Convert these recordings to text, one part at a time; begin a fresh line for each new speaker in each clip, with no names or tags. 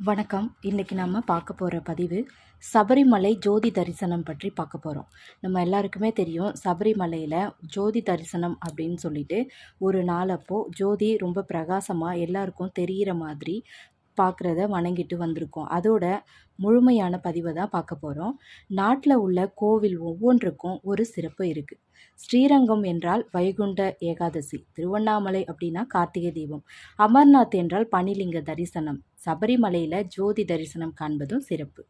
வணக்கம். இன்றைக்கி நம்ம பார்க்க போகிற பதிவு சபரிமலை ஜோதி தரிசனம் பற்றி பார்க்க போகிறோம் நம்ம எல்லாருக்குமே தெரியும் சபரிமலையில் ஜோதி தரிசனம் அப்படின்னு சொல்லிட்டு ஒரு நாள் அப்போது ஜோதி ரொம்ப பிரகாசமாக எல்லாருக்கும் தெரிகிற மாதிரி பார்க்குறத வணங்கிட்டு வந்திருக்கோம். அதோட முழுமையான பதிவை தான் பார்க்க போகிறோம் நாட்டில் உள்ள கோவில் ஒவ்வொன்றுக்கும் ஒரு சிறப்பு இருக்குது ஸ்ரீரங்கம் என்றால் வைகுண்ட ஏகாதசி திருவண்ணாமலை அப்படின்னா கார்த்திகை தீபம். அமர்நாத் என்றால் பனிலிங்க தரிசனம் சபரிமலையில் ஜோதி தரிசனம் காண்பதும் சிறப்பு.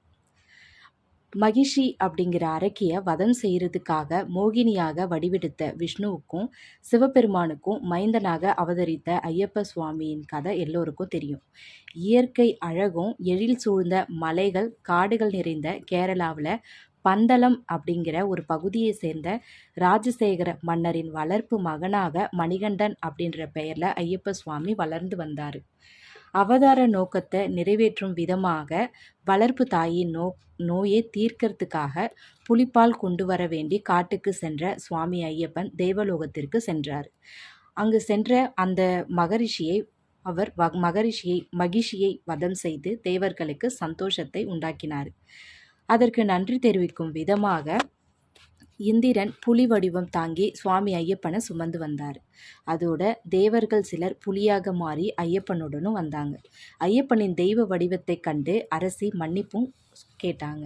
மகிஷி அப்படிங்கிற அரக்கியை வதம் செய்கிறதுக்காக மோகினியாக வடிவெடுத்த விஷ்ணுவுக்கும் சிவபெருமானுக்கும் மைந்தனாக அவதரித்த ஐயப்ப சுவாமியின் கதை எல்லோருக்கும் தெரியும். இயற்கை அழகும் எழில் சூழ்ந்த மலைகள் காடுகள் நிறைந்த கேரளாவில் பந்தளம் அப்படிங்கிற ஒரு பகுதியை சேர்ந்த ராஜசேகர மன்னரின் வளர்ப்பு மகனாக மணிகண்டன் அப்படின்ற பெயரில் ஐயப்ப சுவாமி வளர்ந்து வந்தார். அவதார நோக்கத்தை நிறைவேற்றும் விதமாக வளர்ப்பு தாயின் நோ நோயை தீர்க்கறதுக்காக புலிப்பால் கொண்டு வர வேண்டி காட்டுக்கு சென்ற சுவாமி ஐயப்பன் தேவலோகத்திற்கு சென்றார். அங்கு சென்ற அந்த மகரிஷியை அவர் வ மகரிஷியை மகிஷியை வதம் செய்து தேவர்களுக்கு சந்தோஷத்தை உண்டாக்கினார். அதற்கு நன்றி தெரிவிக்கும் விதமாக இந்திரன் புலி வடிவம் தாங்கி சுவாமி ஐயப்பனை சுமந்து வந்தார். அதோட தேவர்கள் சிலர் புலியாக மாறி ஐயப்பனுடனும் வந்தாங்க. ஐயப்பனின் தெய்வ வடிவத்தை கண்டு அரசி மன்னிப்பும் கேட்டாங்க.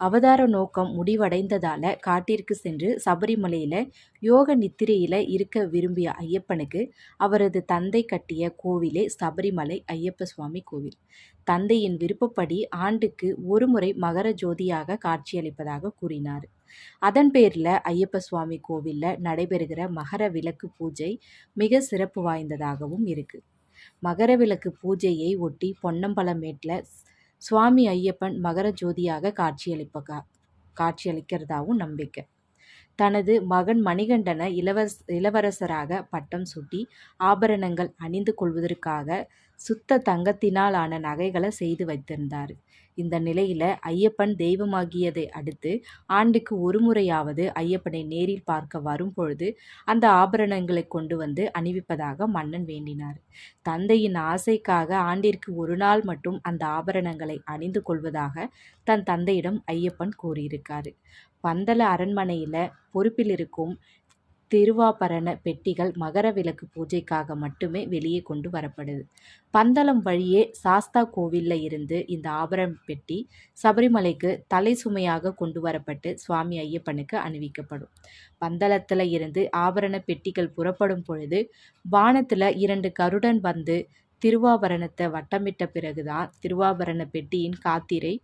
அவதார நோக்கம் முடிவடைந்ததால காட்டிற்கு சென்று சபரிமலையில் யோக நித்திரையில் இருக்க விரும்பிய ஐயப்பனுக்கு அவரது தந்தை கட்டிய கோவிலே சபரிமலை ஐயப்ப சுவாமி கோவில். தந்தையின் விருப்பப்படி ஆண்டுக்கு ஒரு முறை மகர ஜோதியாக காட்சியளிப்பதாக கூறினார். அதன் பேரில் ஐயப்ப சுவாமி கோவிலில் நடைபெறுகிற மகர விளக்கு பூஜை மிக சிறப்பு வாய்ந்ததாகவும் இருக்குது மகர விளக்கு பூஜையை ஒட்டி பொன்னம்பலமேட்டில் சுவாமி ஐயப்பன் மகர ஜோதியாக காட்சியளிப்ப காட்சியளிக்கிறதாகவும் நம்பிக்கை. தனது மகன் மணிகண்டனை இளவரச இளவரசராக பட்டம் சூட்டி ஆபரணங்கள் அணிந்து கொள்வதற்காக சுத்த தங்கத்தினால் ஆன நகைகளை செய்து வைத்திருந்தார். இந்த நிலையில் ஐயப்பன் தெய்வமாகியதை அடுத்து ஆண்டுக்கு ஒரு முறையாவது ஐயப்பனை நேரில் பார்க்க வரும் பொழுது அந்த ஆபரணங்களை கொண்டு வந்து அணிவிப்பதாக மன்னன் வேண்டினார். தந்தையின் ஆசைக்காக ஆண்டிற்கு ஒரு நாள் மட்டும் அந்த ஆபரணங்களை அணிந்து கொள்வதாக தன் தந்தையிடம் ஐயப்பன் கூறியிருக்காரு. பந்தல அரண்மனையில் பொறுப்பில் இருக்கும் திருவாபரண பெட்டிகள் மகர விளக்கு பூஜைக்காக மட்டுமே வெளியே கொண்டு வரப்படுது. பந்தளம் வழியே சாஸ்தா கோவிலில் இருந்து இந்த ஆபரண பெட்டி சபரிமலைக்கு தலை சுமையாக கொண்டு வரப்பட்டு சுவாமி ஐயப்பனுக்கு அணிவிக்கப்படும். பந்தளத்தில் இருந்து ஆபரண பெட்டிகள் புறப்படும் பொழுது வானத்தில் இரண்டு கருடன் வந்து திருவாபரணத்தை வட்டமிட்ட பிறகுதான் திருவாபரண பெட்டியின் காத்திரை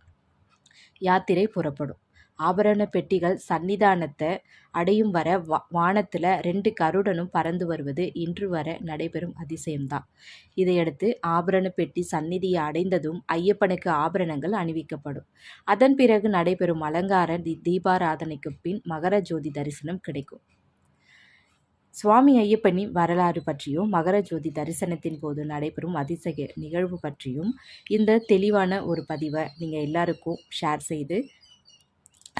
யாத்திரை புறப்படும். ஆபரண பெட்டிகள் சன்னிதானத்தை அடையும் வர வா வானத்தில் ரெண்டு கருடனும் பறந்து வருவது இன்று வர நடைபெறும் அதிசயம்தான். இதையடுத்து ஆபரண பெட்டி சந்நிதியை அடைந்ததும் ஐயப்பனுக்கு ஆபரணங்கள் அணிவிக்கப்படும். அதன் பிறகு நடைபெறும் அலங்கார தி தீபாராதனைக்கு பின் மகர ஜோதி தரிசனம் கிடைக்கும். சுவாமி ஐயப்பனின் வரலாறு பற்றியும் மகர ஜோதி தரிசனத்தின் போது நடைபெறும் அதிசய நிகழ்வு பற்றியும் இந்த தெளிவான ஒரு பதிவை நீங்கள் எல்லாருக்கும் ஷேர் செய்து